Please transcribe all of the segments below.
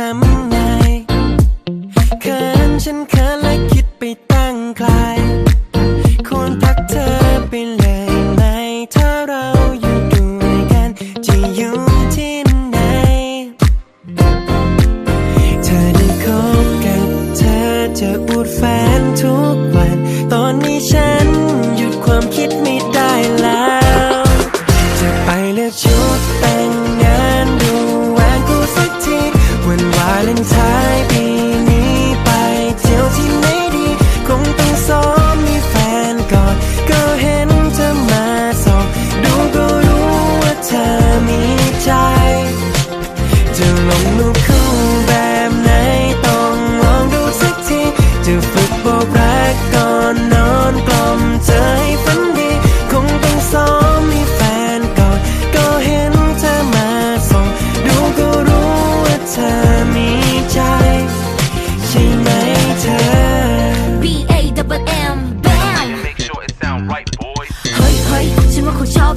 ทำไงเขินฉันเขินและคิดไปตั้งไกลควรพักเธอไปเลยไหมถ้าเราอยู่ด้วยกันจะอยู่ที่ไหนเธอได้คบกับเธอจะอวดแฟนทุกวัน อนนอนกล่อมเธอให้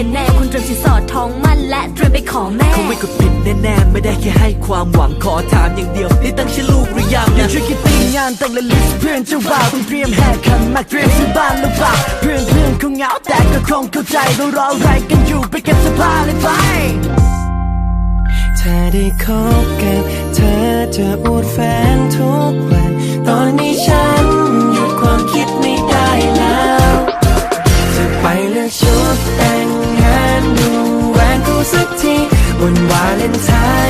กันแน่ คุณเตรียมสินสอดทองมั่นและเตรียมไปขอแม่คงไม่กดผิดแน่ๆ ไม่ได้แค่ให้ความหวังขอถามอย่างเดียวนี่ตั้งชื่อลูกหรือยังอย่าช่วยคิดตีงานแต่งและลิสต์เพื่อนเจ้าบ่าวต้องเตรียมแหกขันหมากเตรียมซื้อบ้านหรือเปล่าเพื่อนเพื่อนคงเหงาแต่ก็คงเข้าใจเรารออะไรกันอยู่ไปเก็บเสื้อผ้าเลยไปถ้าได้คบกับเธอจะอวดแฟนทุกา